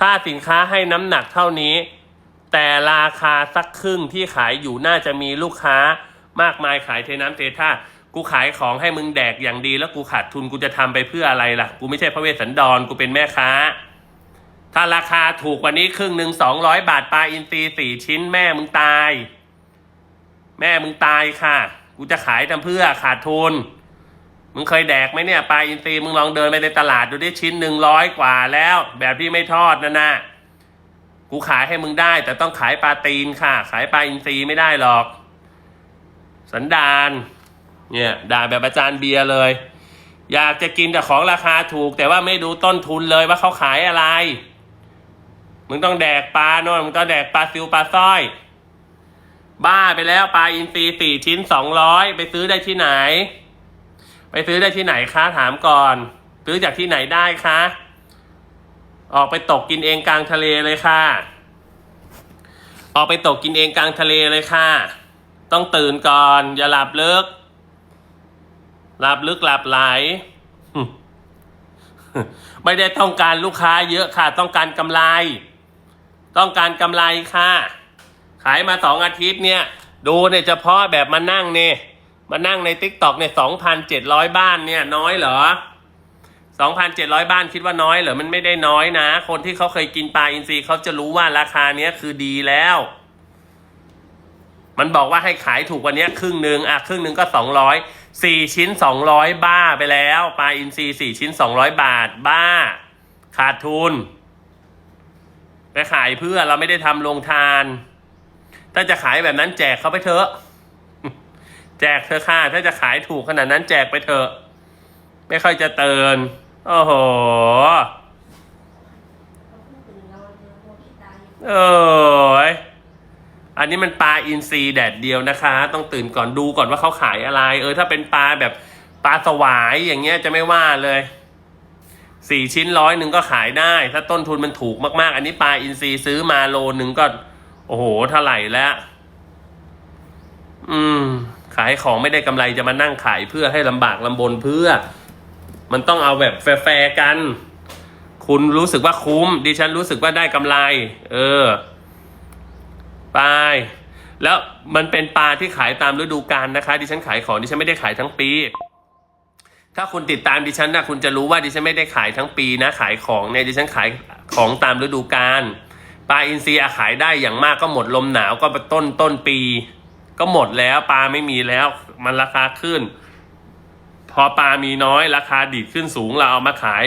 ถ้าสินค้าให้น้ำหนักเท่านี้ แต่ราคาสักครึ่งที่ขายอยู่น่าจะมีลูกค้ามากมายขายเทน้ำเทท่ากูขายของให้มึงแดกอย่างดีแล้วกูขาดทุนกูจะทำไปเพื่ออะไรล่ะ กูไม่ใช่พระเวสสันดรกูเป็นแม่ค้า ถ้าราคาถูกกว่านี้ครึ่งหนึ่งสองร้อยบาทปลาอินทรีสี่ชิ้นแม่มึงตาย แม่มึงตายค่ะ กูจะขายทำเพื่อขาดทุน มึงเคยแดกไหมเนี่ยปลาอินทรีมึงลองเดินไปในตลาดดูดิชิ้นหนึ่งร้อยกว่าแล้ว แบบที่ไม่ทอดนั่นนะกูขายให้มึงได้ แต่ต้องขายปลาตีนค่ะ ขายปลาอินทรีไม่ได้หรอก สันดานเนี่ยด่าแบบอาจารย์เบียร์เลย อยากจะกินแต่ของราคาถูก แต่ว่าไม่ดูต้นทุนเลยว่าเขาขายอะไร มึงต้องแดกปลาโน่นมึงต้องแดกปลาซิวปลาสร้อย บ้าไปแล้วปลาอินทรีสี่ชิ้นสองร้อยไปซื้อได้ที่ไหน ไปซื้อได้ที่ไหนคะถามก่อน ซื้อจากที่ไหนได้คะออกไปตกกินเองกลางทะเลเลยค่ะ ออกไปตกกินเองกลางทะเลเลยค่ะ ต้องตื่นก่อน อย่าหลับลึก หลับลึกหลับไหล ไม่ได้ต้องการลูกค้าเยอะค่ะ ต้องการกำไร ต้องการกำไรค่ะ ขายมาสองอาทิตย์เนี่ย ดูเนี่ยเฉพาะแบบมานั่งเนี่ย มานั่งในติ๊กต็อกเนี่ยสองพันเจ็ดร้อยบ้านเนี่ยน้อยเหรอสองพันเจ็ดร้อยบ้านคิดว่าน้อยเหรอมันไม่ได้น้อยนะ คนที่เขาเคยกินปลาอินทรีเขาจะรู้ว่าราคาเนี้ยคือดีแล้ว มันบอกว่าให้ขายถูกกว่านี้ครึ่งหนึ่งอะครึ่งหนึ่งก็สองร้อยสี่ชิ้นสองร้อยบ้าไปแล้วปลาอินทรีสี่ชิ้นสองร้อยบาทบ้า ขาดทุน ไปขายเพื่อเราไม่ได้ทำโรงทาน ถ้าจะขายแบบนั้นแจกเขาไปเถอะ แจกเธอค่ะถ้าจะขายถูกขนาดนั้นแจกไปเถอะ ไม่ค่อยจะเตือนโอ้โห เอยอันนี้มันปลาอินทรีแดดเดียวนะคะ ต้องตื่นก่อนดูก่อนว่าเขาขายอะไร เออ ถ้าเป็นปลาแบบปลาสวายอย่างเงี้ยจะไม่ว่าเลยสี่ชิ้นร้อยหนึ่งก็ขายได้ ถ้าต้นทุนมันถูกมากๆ อันนี้ปลาอินทรีซื้อมาโลหนึ่งก็ โอ้โหเท่าไหร่แล้ว อืม ขายของไม่ได้กำไรจะมานั่งขายเพื่อให้ลำบากลำบนเพื่อ มันต้องเอาแบบแฟร์กัน คุณรู้สึกว่าคุ้ม ดิฉันรู้สึกว่าได้กำไร เออไปแล้วมันเป็นปลาที่ขายตามฤดูกาลนะคะ ดิฉันขายของดิฉันไม่ได้ขายทั้งปี ถ้าคุณติดตามดิฉันนะคุณจะรู้ว่าดิฉันไม่ได้ขายทั้งปีนะ ขายของเนี่ยดิฉันขายของตามฤดูกาลปลาอินทรีย์ขายได้อย่างมากก็หมดลมหนาวก็ต้นต้นปี ก็หมดแล้วปลาไม่มีแล้วมันราคาขึ้น พอปลามีน้อยราคาดีดขึ้นสูงเราเอามาขาย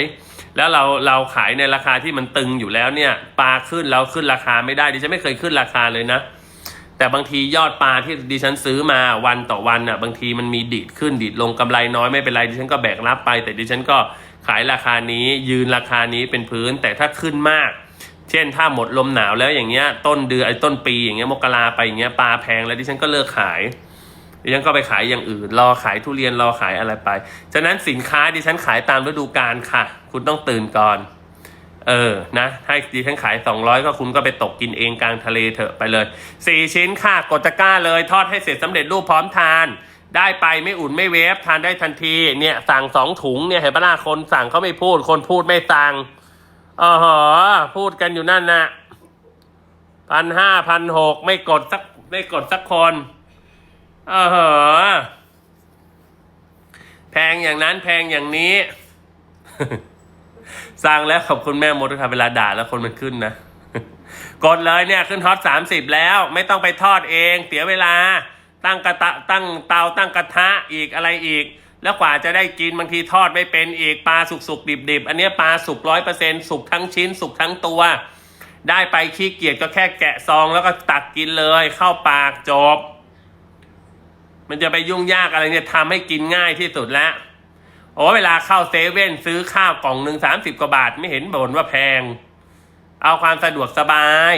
แล้วเราเราขายในราคาที่มันตึงอยู่แล้วเนี่ย ปลาขึ้นเราขึ้นราคาไม่ได้ดิฉันไม่เคยขึ้นราคาเลยนะ แต่บางทียอดปลาที่ดิฉันซื้อมาวันต่อวันน่ะ บางทีมันมีดีดขึ้นดีดลงกำไรน้อยไม่เป็นไรดิฉันก็แบกรับไป แต่ดิฉันก็ขายราคานี้ยืนราคานี้เป็นพื้น แต่ถ้าขึ้นมาก เช่นถ้าหมดลมหนาวแล้วอย่างเงี้ยต้นเดือนไอ้ต้นปีอย่างเงี้ยมกราไปอย่างเงี้ยปลาแพงแล้วดิฉันก็เลิกขายดิฉันก็ไปขายอย่างอื่น รอขายทุเรียนรอขายอะไรไป ฉะนั้นสินค้าดิฉันขายตามฤดูกาลค่ะ คุณต้องตื่นก่อน เออนะให้ดิฉันขาย 200 ก็คุณก็ไปตกกินเองกลางทะเลเถอะไปเลย 4 ชิ้นค่ะกดตะกร้าเลยทอดให้เสร็จสำเร็จรูปพร้อมทาน ได้ไปไม่อุ่นไม่เวฟทานได้ทันทีเนี่ยสั่งสองถุงเนี่ยเห็นปะล่ะคนสั่งเขาไม่พูดคนพูดไม่สั่ง อ๋อพูดกันอยู่นั่นนะพันห้าพันหกไม่กดสักไม่กดสักคนเออเหอแพงอย่างนั้นแพงอย่างนี้ สร้างแล้วขอบคุณแม่มดด้วยค่ะเวลาด่าแล้วคนมันขึ้นนะ กดเลยเนี่ยขึ้นฮอตสามสิบแล้ว ไม่ต้องไปทอดเอง เสียเวลา ตั้งกระตะตั้งเตาตั้งกระทะอีกอะไรอีก แล้วกว่าจะได้กินบางทีทอดไม่เป็นอีกปลาสุกสุกดิบดิบอันนี้ปลาสุกร้อยเปอร์เซ็นสุกทั้งชิ้นสุกทั้งตัว ได้ไปขี้เกียจก็แค่แกะซองแล้วก็ตักกินเลยเข้าปากจบ มันจะไปยุ่งยากอะไรเนี่ยทำให้กินง่ายที่สุดแล้วโอ้เวลาเข้าเซเว่นซื้อข้าวกล่องหนึ่งสามสิบกว่าบาทไม่เห็นบ่นว่าแพง เอาความสะดวกสบาย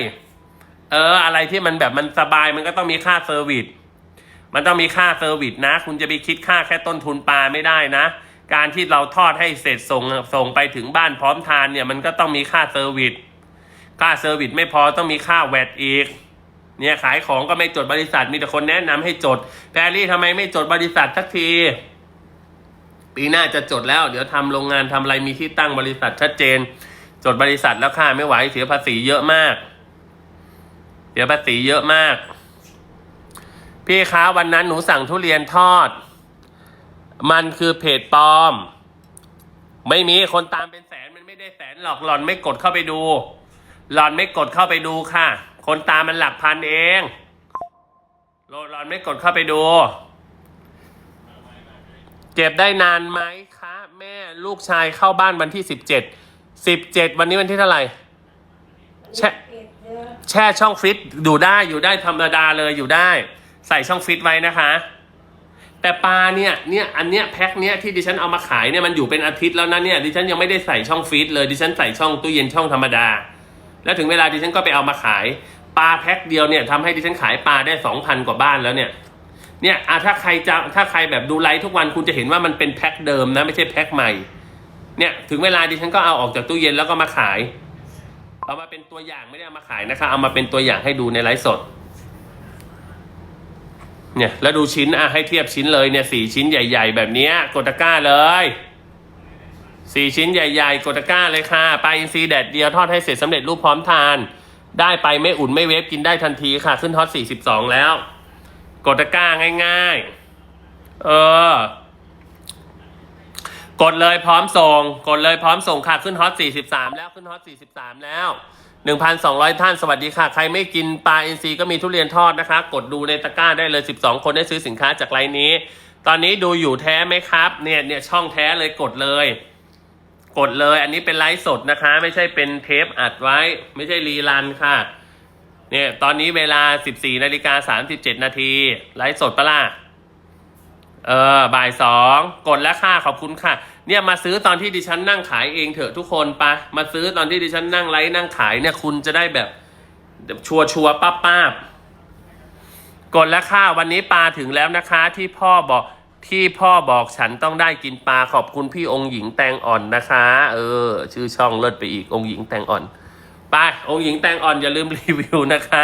เออ อะไรที่มันแบบมันสบายมันก็ต้องมีค่าเซอร์วิส มันต้องมีค่าเซอร์วิสนะ คุณจะไปคิดค่าแค่ต้นทุนปลาไม่ได้นะ การที่เราทอดให้เสร็จส่งส่งไปถึงบ้านพร้อมทานเนี่ยมันก็ต้องมีค่าเซอร์วิสค่าเซอร์วิสไม่พอต้องมีค่าแวดอีกเนี่ยขายของก็ไม่จดบริษัทมีแต่คนแนะนำให้จดแพรรี่ทำไมไม่จดบริษัทสักที ปีหน้าจะจดแล้ว เดี๋ยวทำโรงงานทำอะไรมีที่ตั้งบริษัทชัดเจน จดบริษัทแล้วค่ะไม่ไหวเสียภาษีเยอะมาก เสียภาษีเยอะมาก พี่คะวันนั้นหนูสั่งทุเรียนทอด มันคือเพจปลอม ไม่มีคนตามเป็นแสนมันไม่ได้แสนหรอกหล่อนไม่กดเข้าไปดู หล่อนไม่กดเข้าไปดูค่ะ คนตามมันหลักพันเองหล่อนไม่กดเข้าไปดู เก็บได้นานไหมคะ แม่ลูกชายเข้าบ้านวันที่สิบเจ็ดสิบเจ็ดวันนี้วันที่เท่าไหร่แช่แช่ช่องฟิตอยู่ได้อยู่ได้ธรรมดาเลยอยู่ได้ ใส่ช่องฟิตไว้นะคะ แต่ปลาเนี่ยเนี่ยอันเนี้ยแพ็คเนี้ยที่ดิฉันเอามาขายเนี่ยมันอยู่เป็นอาทิตย์แล้วนะเนี่ยดิฉันยังไม่ได้ใส่ช่องฟิตเลยดิฉันใส่ช่องตู้เย็นช่องธรรมดา แล้วถึงเวลาดิฉันก็ไปเอามาขายปลาแพ็คเดียวเนี่ยทำให้ดิฉันขายปลาได้สองพันกว่าบ้านแล้วเนี่ยเนี่ยอะถ้าใครจะถ้าใครแบบดูไลฟ์ทุกวันคุณจะเห็นว่ามันเป็นแพ็คเดิมนะไม่ใช่แพ็คใหม่ เนี่ยถึงเวลาดิฉันก็เอาออกจากตู้เย็นแล้วก็มาขาย เอามาเป็นตัวอย่างไม่ได้เอามาขายนะคะ เอามาเป็นตัวอย่างให้ดูในไลฟ์สด เนี่ยแล้วดูชิ้นอะให้เทียบชิ้นเลยเนี่ยสี่ชิ้นใหญ่ ๆ แบบนี้กดตะกร้าเลยสี่ชิ้นใหญ่ๆกดตะกร้าเลยค่ะปลาอินทรีแดดเดียวทอดให้เสร็จสำเร็จรูปพร้อมทาน ได้ไปไม่อุ่นไม่เวฟกินได้ทันทีค่ะ ขึ้นฮอตสี่สิบสองแล้ว กดตะกร้าง่าย ๆ เออ กดเลยพร้อมส่ง กดเลยพร้อมส่งค่ะ ขึ้นฮอต43 แล้วขึ้นฮอต43 แล้ว 1,200 ท่านสวัสดีค่ะ ใครไม่กินปลาอินทรีก็มีทุเรียนทอดนะคะ กดดูในตะกร้าได้เลย 12 คนได้ซื้อสินค้าจากไลน์นี้ ตอนนี้ดูอยู่แท้ไหมครับ เนี่ยเนี่ยช่องแท้เลยกดเลย กดเลย อันนี้เป็นไลฟ์สดนะคะ ไม่ใช่เป็นเทปอัดไว้ ไม่ใช่รีรันค่ะ เนี่ยตอนนี้เวลา 14นาฬิกา37นาทีไลฟ์สดปะล่ะเออบ่ายสองกดแล้วค่ะขอบคุณค่ะ เนี่ยมาซื้อตอนที่ดิฉันนั่งขายเองเถอะทุกคนปะมาซื้อตอนที่ดิฉันนั่งไลฟ์นั่งขายเนี่ยคุณจะได้แบบ ชัวชัวป้าป้าบกดแล้วค่ะวันนี้ปลาถึงแล้วนะคะ ที่พ่อบอกที่พ่อบอกฉันต้องได้กินปลาขอบคุณพี่องค์หญิงแตงอ่อนนะคะ เออ ชื่อช่องเลิศไปอีกองค์หญิงแตงอ่อนไปองค์หญิงแตงอ่อนอย่าลืมรีวิวนะคะ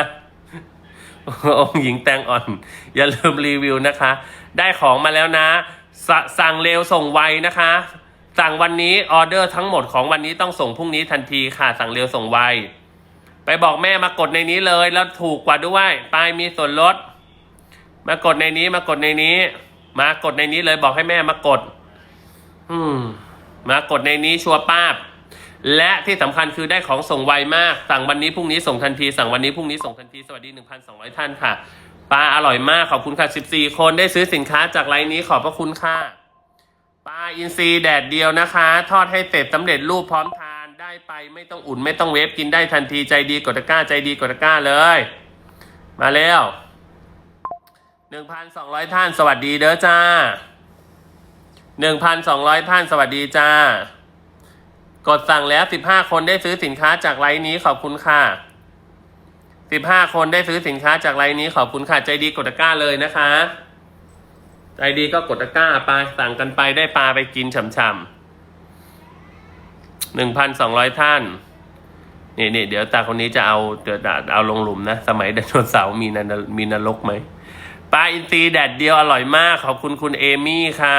องค์หญิงแตงอ่อน อย่าลืมรีวิวนะคะ ได้ของมาแล้วนะ สสั่งเร็วส่งไวนะคะ สั่งวันนี้ออเดอร์ทั้งหมดของวันนี้ต้องส่งพรุ่งนี้ทันทีค่ะ สั่งเร็วส่งไว ไปบอกแม่มากดในนี้เลย แล้วถูกกว่าด้วยไปมีส่วนลด มากดในนี้มากดในนี้ มากดในนี้เลยบอกให้แม่มากด อืม มากดในนี้ชัวร์ป้าบ และที่สำคัญคือได้ของส่งไวมาก สั่งวันนี้พรุ่งนี้ส่งทันที สั่งวันนี้พรุ่งนี้ส่งทันทีสวัสดี1,200ท่านค่ะ ปลาอร่อยมากขอบคุณค่ะ 14 คนได้ซื้อสินค้าจากไลน์นี้ขอบพระคุณค่ะปลาอินทรีแดดเดียวนะคะ ทอดให้เสร็จสำเร็จรูปพร้อมทานได้ไปไม่ต้องอุ่นไม่ต้องเวฟกินได้ทันทีใจดีกดตะกร้าใจดีกดตะกร้าเลย มาแล้ว1,200 ท่านสวัสดีเด้อจ้า 1,200 ท่านสวัสดีจ้า กดสั่งแล้ว 15 คนได้ซื้อสินค้าจากไลน์นี้ขอบคุณค่ะ 15คนได้ซื้อสินค้าจากไลน์นี้ขอบคุณค่ะใจดีกดตะกร้าเลยนะคะ ใจดีก็กดตะกร้าไปสั่งกันไปได้ปลาไปกินฉ่ำๆ1,200ท่าน นี่นี่เดี๋ยวตาคนนี้จะเอาเดี๋ยวเอาลงหลุมนะ สมัยไดโนเสาร์มีนมีนรกไหมปลาอินทรีแดดเดียวอร่อยมาก ขอบคุณคุณเอมี่ค่ะ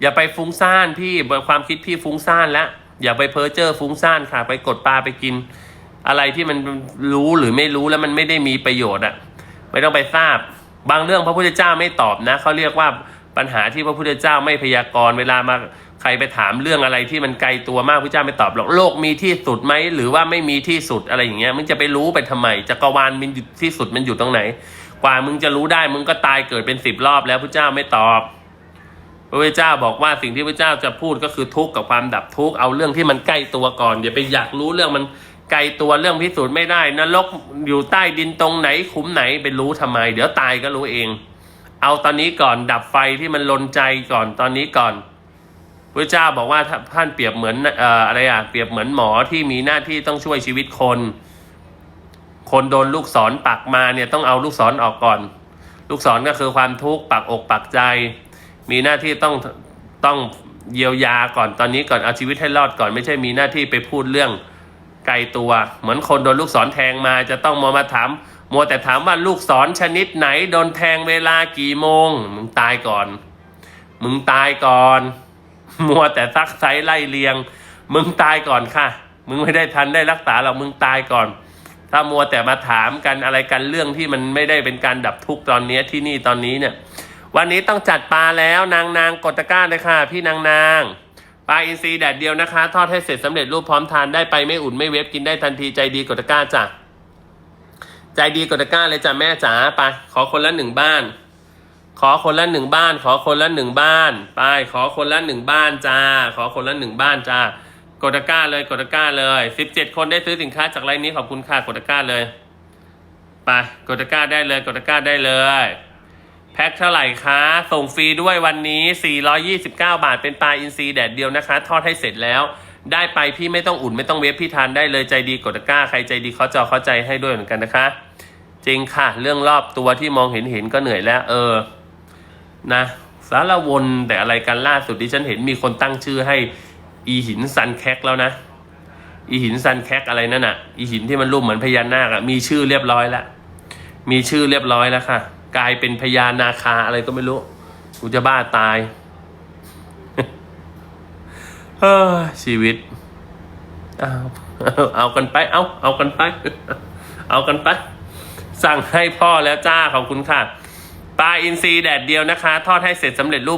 อย่าไปฟุ้งซ่านพี่ความคิดพี่ฟุ้งซ่านแล้วอย่าไปเพ้อเจ้อฟุ้งซ่านค่ะ ไปกดปลาไปกิน อะไรที่มันรู้หรือไม่รู้แล้วมันไม่ได้มีประโยชน์อะไม่ต้องไปทราบ บางเรื่องพระพุทธเจ้าไม่ตอบนะเขาเรียกว่าปัญหาที่พระพุทธเจ้าไม่พยากรณ์เวลามาใครไปถามเรื่องอะไรที่มันไกลตัวมากพระเจ้าไม่ตอบหรอกโลกมีที่สุดไหมหรือว่าไม่มีที่สุดอะไรอย่างเงี้ยมึงจะไปรู้ไปทำไมจักรวาลมันที่สุดมันอยู่ตรงไหน กว่ามึงจะรู้ได้มึงก็ตายเกิดเป็นสิบรอบแล้วพระเจ้าไม่ตอบ พระพุทธเจ้าบอกว่าสิ่งที่พระเจ้าจะพูดก็คือทุกข์กับความดับทุกข์เอาเรื่องที่มันใกล้ตัวก่อนอย่าไปอยากรู้เรื่องมัน ไกลตัวเรื่องพิสูจน์ไม่ได้นรกอยู่ใต้ดินตรงไหนขุมไหนไปรู้ทำไม เดี๋ยวตายก็รู้เอง เอาตอนนี้ก่อนดับไฟที่มันลนใจก่อนตอนนี้ก่อนพระเจ้าบอกว่าท่านเปรียบเหมือนอออะไรอะเปรียบเหมือนหมอที่มีหน้าที่ต้องช่วยชีวิตคน คนโดนลูกศรปักมาเนี่ยต้องเอาลูกศรออกก่อน ลูกศรก็คือความทุกข์ปักอกปักใจ มีหน้าที่ต้องต้องเยียวยาก่อนตอนนี้ก่อนเอาชีวิตให้รอดก่อน ไม่ใช่มีหน้าที่ไปพูดเรื่อง ไกลตัว เหมือนคนโดนลูกศรแทงมาจะต้องมามาถามมัวแต่ถามว่าลูกศรชนิดไหนโดนแทงเวลากี่โมง มึงตายก่อน มึงตายก่อน มัวแต่ซักไซไล่เลียง มึงตายก่อนค่ะ มึงไม่ได้ทันได้รักษาหรอกมึงตายก่อน ถ้ามัวแต่มาถามกันอะไรกันเรื่องที่มันไม่ได้เป็นการดับทุกข์ตอนนี้ที่นี่ตอนนี้เนี่ย วันนี้ต้องจัดปลาแล้วนางนางกดตะกร้าเลยค่ะ พี่นางนาง ปลาอินทรีแดดเดียวนะคะ ทอดให้เสร็จสำเร็จรูปพร้อมทานได้ไปไม่อุ่นไม่เวฟกินได้ทันทีใจดีกดตะกร้าจ้ะใจดีกดตะกร้าเลยจ้ะแม่จ๋าไปขอคนละหนึ่งบ้าน ขอคนละหนึ่งบ้าน ขอคนละหนึ่งบ้านไปขอคนละหนึ่งบ้านจ้า ขอคนละหนึ่งบ้านจ้ากดตะกร้าเลยกดตะกร้าเลยสิบเจ็ดคนได้ซื้อสินค้าจากไลน์นี้ขอบคุณค่ะกดตะกร้าเลยไปกดตะกร้าได้เลยกดตะกร้าได้เลย แพ็คเท่าไหร่คะ ส่งฟรีด้วยวันนี้ 429 บาท เป็นปลาอินทรีแดดเดียวนะคะ ทอดให้เสร็จแล้ว ได้ไปพี่ไม่ต้องอุ่นไม่ต้องเวฟพี่ทานได้เลยใจดีกดตะกร้า ใครใจดีเขาจอเข้าใจให้ด้วยเหมือนกันนะคะ จริงค่ะ เรื่องรอบตัวที่มองเห็นเห็นก็เหนื่อยแล้ว เออ นะสารวนแต่อะไรกันล่าสุดที่ฉันเห็นมีคนตั้งชื่อให้ อีหินซันแคกแล้วนะ อีหินซันแคกอะไรนั่นน่ะ อีหินที่มันรูปเหมือนพญานาคอะมีชื่อเรียบร้อยแล้วมีชื่อเรียบร้อยแล้วค่ะ กลายเป็นพญานาคาอะไรก็ไม่รู้ กูจะบ้าตายเออชีวิต เอาเอากันไป เอาเอากันไป เอากันไป สั่งให้พ่อแล้วจ้าขอบคุณค่ะปลาอินทรีแดดเดียวนะคะ ทอดให้เสร็จสำเร็จรูป